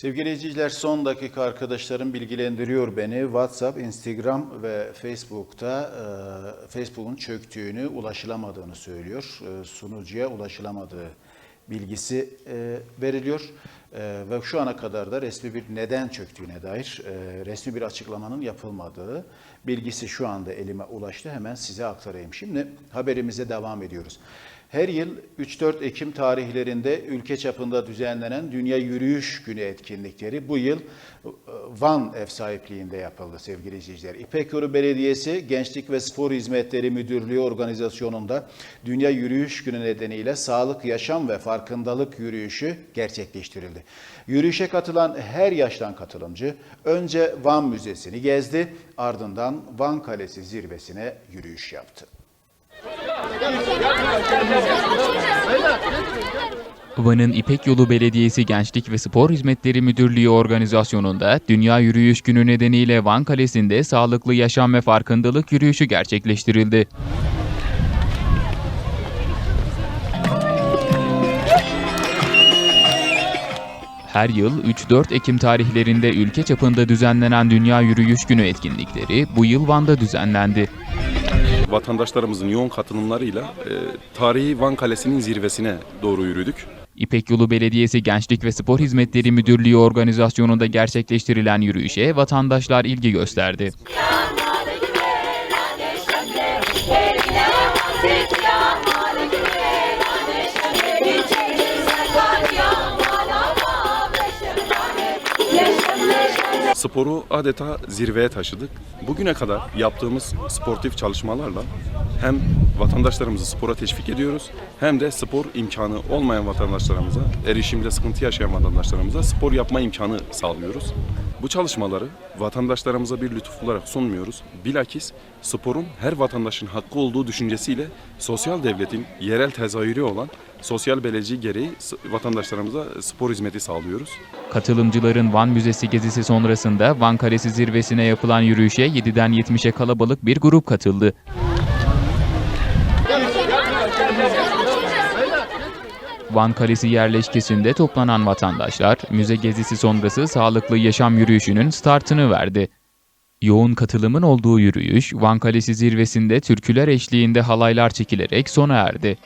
Sevgili izleyiciler son dakika arkadaşlarım bilgilendiriyor beni. WhatsApp, Instagram ve Facebook'ta e, Facebook'un çöktüğünü, ulaşılamadığını söylüyor. E, sunucuya ulaşılamadığı bilgisi e, veriliyor. E, ve şu ana kadar da resmi bir neden çöktüğüne dair e, resmi bir açıklamanın yapılmadığı bilgisi şu anda elime ulaştı. Hemen size aktarayım. Şimdi haberimize devam ediyoruz. Her yıl 3-4 Ekim tarihlerinde ülke çapında düzenlenen Dünya Yürüyüş Günü etkinlikleri bu yıl e, Van ev sahipliğinde yapıldı sevgili izleyiciler. İpek Yolu Belediyesi Gençlik ve Spor Hizmetleri Müdürlüğü organizasyonunda Dünya Yürüyüş Günü nedeniyle sağlık, yaşam ve farkındalık yürüyüşü gerçekleştirildi. Yürüyüşe katılan her yaştan katılımcı önce Van Müzesi'ni gezdi, ardından Van Kalesi zirvesine yürüyüş yaptı. Van'ın İpek Yolu Belediyesi Gençlik ve Spor Hizmetleri Müdürlüğü organizasyonunda Dünya Yürüyüş Günü nedeniyle Van Kalesi'nde sağlıklı yaşam ve farkındalık yürüyüşü gerçekleştirildi. Her yıl 3-4 Ekim tarihlerinde ülke çapında düzenlenen Dünya Yürüyüş Günü etkinlikleri bu yıl Van'da düzenlendi. vatandaşlarımızın yoğun katılımlarıyla e, tarihi Van Kalesi'nin zirvesine doğru yürüdük. İpek Yolu Belediyesi Gençlik ve Spor Hizmetleri Müdürlüğü organizasyonunda gerçekleştirilen yürüyüşe vatandaşlar ilgi gösterdi. Sporu adeta zirveye taşıdık. Bugüne kadar yaptığımız sportif çalışmalarla hem vatandaşlarımızı spora teşvik ediyoruz hem de spor imkanı olmayan vatandaşlarımıza, erişimde sıkıntı yaşayan vatandaşlarımıza spor yapma imkanı sağlıyoruz. Bu çalışmaları vatandaşlarımıza bir lütuf olarak sunmuyoruz. Bilakis sporun her vatandaşın hakkı olduğu düşüncesiyle sosyal devletin yerel tezahürü olan sosyal belediye gereği vatandaşlarımıza spor hizmeti sağlıyoruz. Katılımcıların Van Müzesi gezisi sonrasında Van Kalesi zirvesine yapılan yürüyüşe 7'den 70'e kalabalık bir grup katıldı. Van Kalesi yerleşkesinde toplanan vatandaşlar müze gezisi sonrası sağlıklı yaşam yürüyüşünün startını verdi. Yoğun katılımın olduğu yürüyüş Van Kalesi zirvesinde türküler eşliğinde halaylar çekilerek sona erdi.